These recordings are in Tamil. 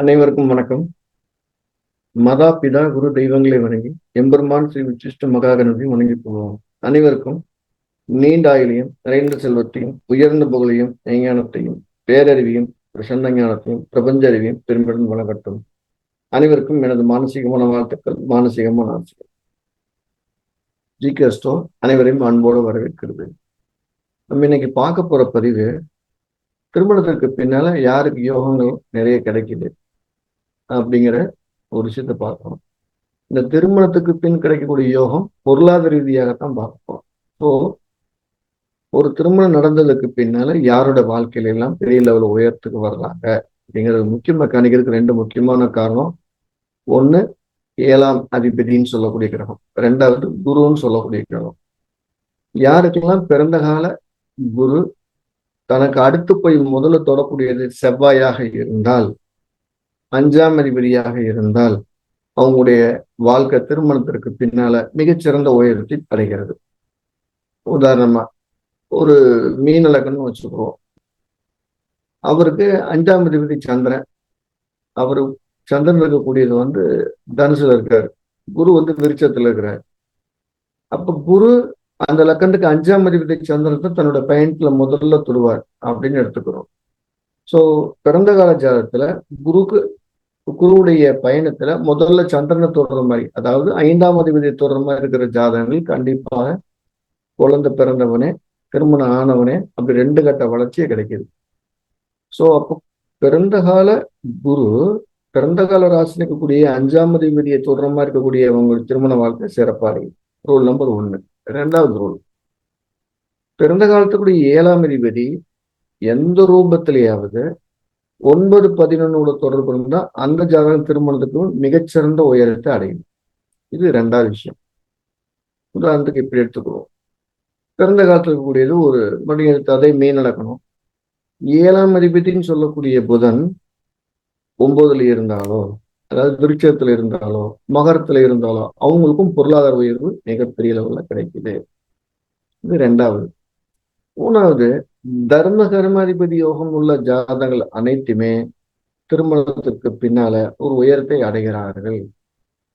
அனைவருக்கும் வணக்கம். மதா பிதா குரு தெய்வங்களை வணங்கி எம்பெருமான் ஸ்ரீ விசிஷ்ட மகாகணத்தை வணங்கி போவோம் அனைவருக்கும் நீண்ட ஆயுளையும் நிறைந்த செல்வத்தையும் உயர்ந்த புகழையும் ஞானத்தையும் பேரறிவையும் பிரசன்ன ஞானத்தையும் பிரபஞ்ச அறிவையும் பெரும்பெரும் வழங்கட்டும். அனைவருக்கும் எனது மானசீகமான வாழ்த்துக்கள் மானசீகமான ஆசைகள். ஜி. கே. அனைவரையும் அன்போடு வரவேற்கிறது. நம்ம இன்னைக்கு பார்க்க போற பதிவு திருமணத்திற்கு பின்னால யாருக்கு யோகங்கள் நிறைய கிடைக்குது? அப்படிங்கிற ஒரு விஷயத்த பார்க்கணும். இந்த திருமணத்துக்கு பின் கிடைக்கக்கூடிய யோகம் பொருளாதார ரீதியாகத்தான் பார்க்கணும் ஸோ ஒரு திருமணம் நடந்ததுக்கு பின்னால யாரோட வாழ்க்கையில எல்லாம் பெரிய லெவல் உயரத்துக்கு வர்றாங்க அப்படிங்கிறது முக்கியமா கணிக்கிறதுக்கு ரெண்டு முக்கியமான காரணம். ஒன்று ஏழாம் அதிபதின்னு சொல்லக்கூடிய கிரகம். ரெண்டாவது குருன்னு சொல்லக்கூடிய கிரகம். யாருக்கெல்லாம் பிறந்த கால குரு தனக்கு அடுத்து போய் முதல்ல தொடக்கூடியது செவ்வாயாக இருந்தால் அஞ்சாம் அதிபதியாக இருந்தால் அவங்களுடைய வாழ்க்கை திருமணத்திற்கு பின்னால மிகச்சிறந்த உயரத்தை அடைகிறது. உதாரணமா ஒரு மீனலக்கன்னு வச்சுக்கிறோம். அவருக்கு அஞ்சாம் அதிபதி சந்திரன். அவரு சந்திரன் இருக்கக்கூடியது வந்து தனுசுல இருக்காரு. குரு வந்து விருச்சத்துல இருக்கிறார். அப்ப குரு அந்த லக்கணத்துக்கு அஞ்சாம் அதிபதி சந்திரத்தை தன்னோட பயணத்துல முதல்ல தொடுவார் அப்படின்னு எடுத்துக்கிறோம். ஸோ பிறந்த கால ஜாதகத்துல குருக்கு குருவுடைய பயணத்துல முதல்ல சந்திரனை தொடர்ற மாதிரி அதாவது ஐந்தாம் அதிபதி தொடர்ற மாதிரி இருக்கிற ஜாதகங்கள் கண்டிப்பாக குழந்தை பிறந்தவனே திருமணம் ஆனவனே அப்படி ரெண்டு கட்ட வளர்ச்சியே கிடைக்குது. ஸோ அப்போ பிறந்த கால குரு பிறந்த கால ராசினு இருக்கக்கூடிய அஞ்சாம் அதிபதியை தொடர மாதிரி இருக்கக்கூடிய அவங்க திருமண வாழ்க்கை சிறப்பாக இருக்கு. ரூல் நம்பர் ஒன்று ரெண்டாவது ரூல் பிறந்த காலத்துக்குடைய ஏழாம் அதிபதி எந்த ரூபத்திலேயாவது ஒன்பது பதினொன்னோட தொடர்பு இருந்தால் அந்த ஜாதகம் திருமணத்துக்கும் மிகச்சிறந்த உயரத்தை அடையும். இது ரெண்டாவது விஷயம். உதாரணத்துக்கு இப்படி எடுத்துக்கிறோம் பிறந்த காலத்தில் இருக்கக்கூடியது ஒரு மணி ததை மெய் நடக்கணும் ஏழாம் அதிபதினு சொல்லக்கூடிய புதன் ஒன்பதுல இருந்தாலோ அதாவது விருட்சத்துல இருந்தாலோ மகரத்துல இருந்தாலோ அவங்களுக்கும் பொருளாதார உயர்வு மிகப்பெரிய அளவில் கிடைக்குது. இது ரெண்டாவது மூணாவது தர்ம கர்மாதிபதி யோகம் உள்ள ஜாதகங்கள் அனைத்துமே திருமணத்திற்கு பின்னால ஒரு உயரத்தை அடைகிறார்கள்.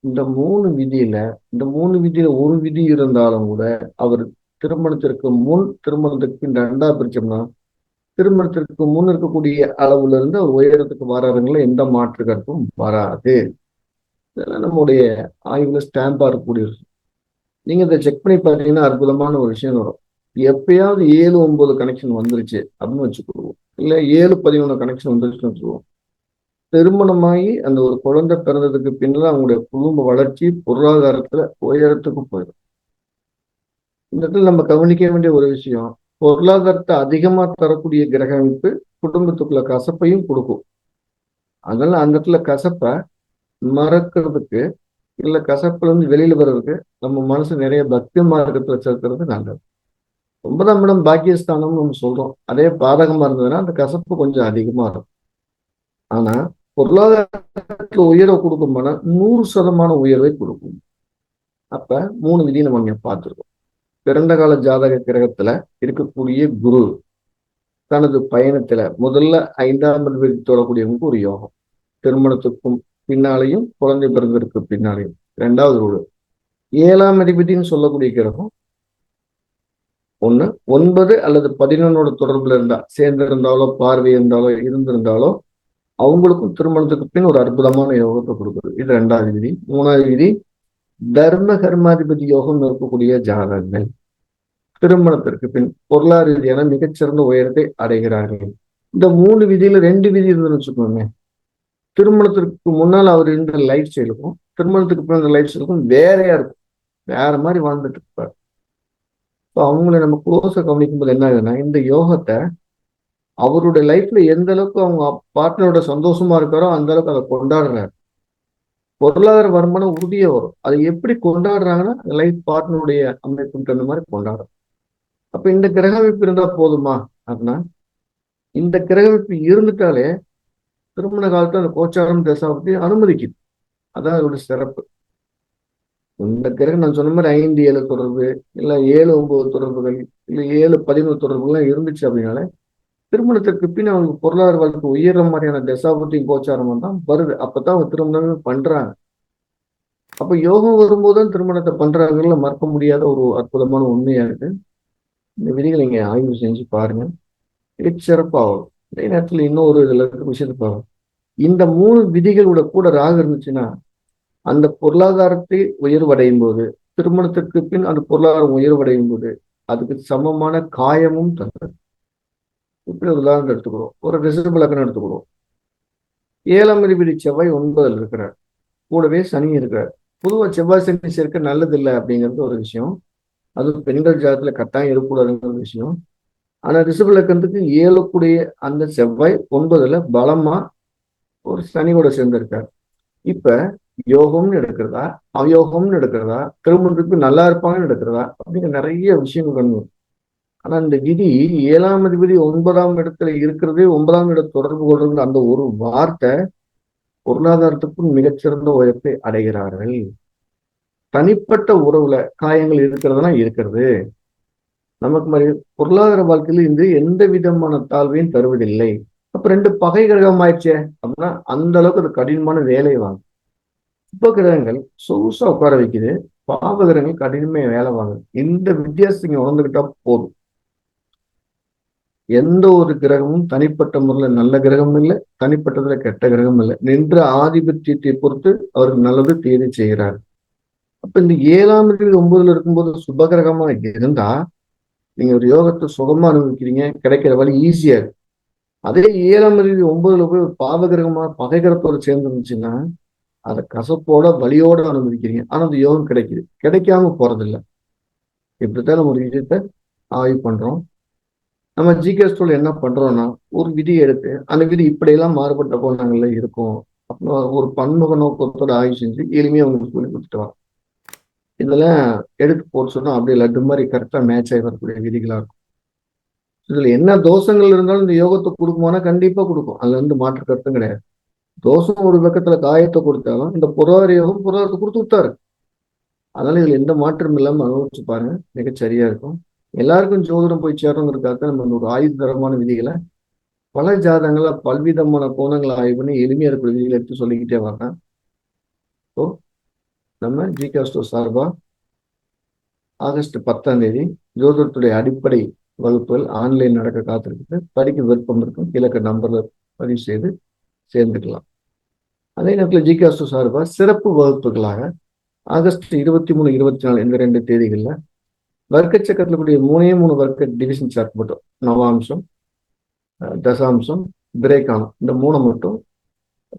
இந்த மூணு விதியில இந்த மூணு விதியில ஒரு விதி இருந்தாலும் கூட அவர் திருமணத்திற்கு முன் திருமணத்துக்கு பின் ரெண்டா பிரிச்சோம்னா திருமணத்திற்கு முன் இருக்கக்கூடிய அளவுல இருந்து அவர் உயரத்துக்கு வராதுங்கள எந்த மாற்று கருத்தும் வராது. இதெல்லாம் நம்முடைய ஆய்வுல ஸ்டாம்பா இருக்கக்கூடிய நீங்க இதை செக் பண்ணி பார்த்தீங்கன்னா அற்புதமான ஒரு விஷயம் வரும். எப்பயாவது ஏழு ஒன்பது கனெக்ஷன் வந்துருச்சு அப்படின்னு வச்சுக்கிடுவோம் இல்லை ஏழு பதினொன்று கனெக்ஷன் வந்துருச்சுன்னு வச்சுக்குவோம் திருமணமாகி அந்த ஒரு குழந்தை பிறந்ததுக்கு பின்னால் அவங்களுடைய குடும்ப வளர்ச்சி பொருளாதாரத்துல உயரத்துக்கு போயிடும். இந்த இடத்துல நம்ம கவனிக்க வேண்டிய ஒரு விஷயம் பொருளாதாரத்தை அதிகமா தரக்கூடிய கிரக அமைப்பு குடும்பத்துக்குள்ள கசப்பையும் கொடுக்கும். அதனால அந்த இடத்துல கசப்பை மறக்கிறதுக்கு இல்ல கசப்புல இருந்து வெளியில வர்றதுக்கு நம்ம மனசு நிறைய பக்தி மார்க்கத்தில் சேர்க்கிறது நல்லது. ஒன்பதாம் இடம் பாக்கியஸ்தானம்னு நம்ம சொல்றோம். அதே பாதகமா இருந்ததுன்னா அந்த கசப்பு கொஞ்சம் அதிகமா இருக்கும். ஆனா பொருளாதாரத்துல உயர்வை கொடுக்கும்போனா நூறு சதமான உயர்வை கொடுக்கும். அப்ப மூணு விதி நம்ம இங்க பார்த்துருக்கோம். பிறந்த கால ஜாதக கிரகத்துல இருக்கக்கூடிய குரு தனது பயணத்துல முதல்ல ஐந்தாம் விதி தொடக்கூடியவங்களுக்கு ஒரு யோகம். திருமணத்துக்கும் பின்னாலையும் குழந்தை பிறந்ததற்கு பின்னாலையும். ரெண்டாவது ரூடு ஏழாம் அதிபதினு சொல்லக்கூடிய கிரகம் ஒண்ணு ஒன்பது அல்லது பதினொன்னோட தொடர்புல இருந்தா சேர்ந்திருந்தாலோ பார்வை இருந்தாலோ இருந்திருந்தாலோ அவங்களுக்கும் திருமணத்துக்கு பின் ஒரு அற்புதமான யோகத்தை கொடுக்குது. இது ரெண்டாவது விதி. மூணாவது விதி தர்ம கர்மாதிபதி யோகம் இருக்கக்கூடிய ஜாதகங்கள் திருமணத்திற்கு பின் பொருளாதார ரீதியான மிகச்சிறந்த உயரத்தை அடைகிறார்கள். இந்த மூணு விதியில ரெண்டு விதி இருந்துன்னு வச்சுக்கோமே திருமணத்திற்கு முன்னால் அவர் இருந்த லைஃப் ஸ்டைலுக்கும் திருமணத்துக்கு பின் லைஃப் ஸ்டைலுக்கும் வேறையா இருக்கும். வேற மாதிரி வாழ்ந்துட்டு இருப்பார். ஸோ அவங்கள நம்ம க்ளோஸாக கவனிக்கும் போது என்ன ஆகுதுன்னா இந்த யோகத்தை அவருடைய லைஃப்ல எந்த அளவுக்கு அவங்க பார்ட்னரோட சந்தோஷமா இருக்காரோ அந்த அளவுக்கு அதை கொண்டாடுறாரு. பொருளாதார வருமானம் உறுதியே வரும். அதை எப்படி கொண்டாடுறாங்கன்னா லைஃப் பார்ட்னருடைய அமைப்புக்கு தகுந்த மாதிரி கொண்டாடுறோம் அப்போ இந்த கிரகமைப்பு இருந்தால் இருந்தா போதுமா? அப்படின்னா இந்த கிரகமைப்பு இருந்துட்டாலே திருமண காலத்துல அந்த கோச்சாரம் தசாபத்தி அனுமதிக்குது. அதான் அதோட சிறப்பு. இந்த கிரகம் நான் சொன்ன மாதிரி ஐந்து ஏழு தொடர்பு இல்ல ஏழு ஒன்பது தொடர்புகள் இல்ல ஏழு பதினோரு தொடர்புகள்லாம் இருந்துச்சு அப்படின்னால திருமணத்திற்கு பின் அவங்களுக்கு பொருளாதார வாழ்க்கை உயர்ற மாதிரியான தசாபுத்தி கோச்சாரம் தான் வருது. அப்பதான் அவங்க திருமணமே பண்றாங்க. அப்ப யோகம் வரும்போது தான் திருமணத்தை பண்றாங்கல்ல மறக்க முடியாத ஒரு அற்புதமான உண்மையா இருக்கு. இந்த விதிகளை இங்க ஆய்வு செஞ்சு பாருங்க. இது சிறப்பாகும் அதே நேரத்துல இன்னொரு இதுல இருக்க விஷயத்தை பாருங்க. இந்த மூணு விதிகளோட கூட ராகு இருந்துச்சுன்னா அந்த பொருளாதாரத்தை உயர்வடையும் போது திருமணத்திற்கு பின் அந்த பொருளாதாரம் உயர்வடையும் போது அதுக்கு சமமான காயமும் தந்தது. இப்படி ஒரு உதாரணம் எடுத்துக்கிறோம் ஒரு ரிசர்வ் லக்கணம் எடுத்துக்கிறோம் ஏழாம் அறிவிடி செவ்வாய் ஒன்பதில் இருக்கிறார். கூடவே சனி இருக்கிறார். பொதுவாக செவ்வாய் சனி சேர்க்க நல்லதில்லை அப்படிங்கிறது ஒரு விஷயம். அதுவும் பெண்கள் ஜாதத்தில் கட்டாயம் இருக்கக்கூடாதுங்கிற ஒரு விஷயம். ஆனா ரிசர்வ் லக்கணத்துக்கு ஏழக்கூடிய அந்த செவ்வாய் ஒன்பதுல பலமா ஒரு சனியோட சேர்ந்திருக்கார். இப்ப யோகம்னு எடுக்கிறதா? அவயோகம்னு எடுக்கிறதா? திருமணத்துக்கு நல்லா இருப்பாங்கன்னு எடுக்கிறதா? அப்படிங்கிற நிறைய விஷயங்கள் கண்டு ஆனா இந்த விதி ஏழாம் அதிபதி ஒன்பதாம் இடத்துல இருக்கிறதே ஒன்பதாம் இட தொடர்பு கொள்றது அந்த ஒரு வார்த்தை பொருளாதாரத்துக்கும் மிகச்சிறந்த உயர்த்தை அடைகிறார்கள். தனிப்பட்ட உறவுல காயங்கள் இருக்கிறதுனா இருக்கிறது. நமக்கு மாதிரி பொருளாதார வாழ்க்கையில இருந்து எந்த விதமான தாழ்வையும் தருவதில்லை. அப்ப ரெண்டு பகை கிரகம் ஆயிடுச்சே அப்படின்னா அந்த அளவுக்கு அது கடினமான வேலை வாங்க சுப கிரகங்கள் சொகுசா உட்கார வைக்குது. பாவகிரகங்கள் கடினமே வேலை வாங்குது இந்த வித்தியாசம் நீங்க உணர்ந்துகிட்டா போதும். எந்த ஒரு கிரகமும் தனிப்பட்ட முறையில் நல்ல கிரகம் இல்லை தனிப்பட்டதுல கெட்ட கிரகம் இல்லை. நின்ற ஆதிபத்தியத்தை பொறுத்து அவருக்கு நல்லது தேதி செய்கிறார். அப்ப இந்த ஏழாம் தேதி ஒன்பதுல இருக்கும்போது சுபகிரகமா இருந்தா நீங்க ஒரு யோகத்தை சுகமா அனுபவிக்கிறீங்க கிடைக்கிற வழி ஈஸியா இருக்கு. அதே ஏழாம் தேதி ஒன்பதுல போய் பாவகிரகமா பகைகிரத்தோடு சேர்ந்து இருந்துச்சுன்னா அதை கசப்போட வலியோட அனுபவிக்கிறீங்க ஆனா அந்த யோகம் கிடைக்குது. கிடைக்காம போறதில்லை. இப்படித்தான் நம்ம ஒரு விஷயத்த ஆய்வு பண்றோம். நம்ம ஜிகே ஸ்டோல் என்ன பண்றோம்னா ஒரு விதி எடுத்து அந்த விதி இப்படியெல்லாம் மாறுபட்ட கோணங்கள்ல இருக்கும். அப்புறம் ஒரு பன்முக நோக்கத்தோட ஆய்வு செஞ்சு எளிமையா அவங்களுக்கு சொல்லி கொடுத்துட்டு வரோம். இதெல்லாம் எடுத்து போட்டு சொன்னா அப்படியே லட்டு மாதிரி கரெக்டா மேட்ச் ஆகி வரக்கூடிய விதிகளா இருக்கும். இதுல என்ன தோஷங்கள் இருந்தாலும் இந்த யோகத்தை கொடுக்குமானா கண்டிப்பா கொடுக்கும். அதுல இருந்து மாற்று கருத்தும் கிடையாது. தோஷம் ஒரு பக்கத்துல காயத்தை கொடுத்தாலும் இந்த பொருளாதார யோகம் கொடுத்து விட்டாரு. அதனால இதுல எந்த மாற்றம் இல்லாம அனுபவிச்சு பாருங்க. மிக சரியா இருக்கும். எல்லாருக்கும் ஜோதிடம் போய் சேரணுங்கிறதுக்காக நம்ம ஒரு ஆயுத தரமான விதிகளை பல ஜாதகங்கள பல்விதமான கோணங்களை ஆய்வு பண்ணி எளிமையா இருக்கிற விதிகளை எடுத்து சொல்லிக்கிட்டே வரேன் ஸோ நம்ம ஜிகாஸ்டோ சார்பா ஆகஸ்ட் பத்தாம் தேதி ஜோதிடத்துடைய அடிப்படை வகுப்புகள் ஆன்லைன் நடக்க காத்திருக்கு படிக்க விருப்பம் இருக்கும். கிழக்கு நம்பர்ல பதிவு செய்து சேர்ந்துக்கலாம். அதே நேரத்தில் ஜிகாஸ்டோ சார்பாக சிறப்பு வகுப்புகளாக ஆகஸ்ட் இருபத்தி மூணு இருபத்தி நாலு இந்த ரெண்டு தேதிகளில் வர்க்க சக்கரத்தில் கூடிய மூணே மூணு வர்க்க டிவிஷன் சேர்க்கப்பட்டோம் மட்டும் நவாம்சம் தசாம்சம் பிரேக்கானம் இந்த மூணை மட்டும்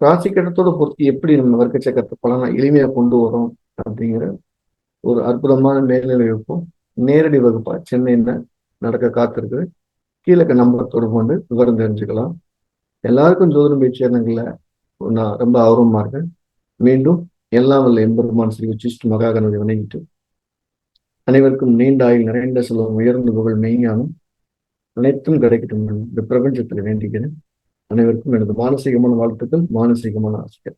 ராசி கட்டத்தோட பொறுத்து எப்படி நம்ம வர்க்க சக்கரத்தை பலனா எளிமையாக கொண்டு வரோம் அப்படிங்கிற ஒரு அற்புதமான மேல்நிலை வகுப்பும் நேரடி வகுப்பா சென்னையில் நடக்க காத்திருக்குது. கீழே நம்பர் தொடர்பு கொண்டு விவரம் தெரிஞ்சுக்கலாம். எல்லாருக்கும் ஜோதிடம் பயிற்சியாளர்கள நான் ரொம்ப ஆர்வமா இருக்கேன். மீண்டும் எல்லாம் வல்ல எம்பெருமான் ஸ்ரீ உச்சிஷ்டு மகாகணபதி வணங்கிட்டு அனைவருக்கும் நீண்ட ஆயுள் நிறைந்த செல்வம் உயர்ந்த புகழ் மெய்ஞானம் அனைத்தும் கிடைக்கட்டும். இந்த பிரபஞ்சத்தில் வேண்டிக்கிறேன் அனைவருக்கும் எனது மானசீகமான வாழ்த்துக்கள் மானசீகமான ஆசைகள்.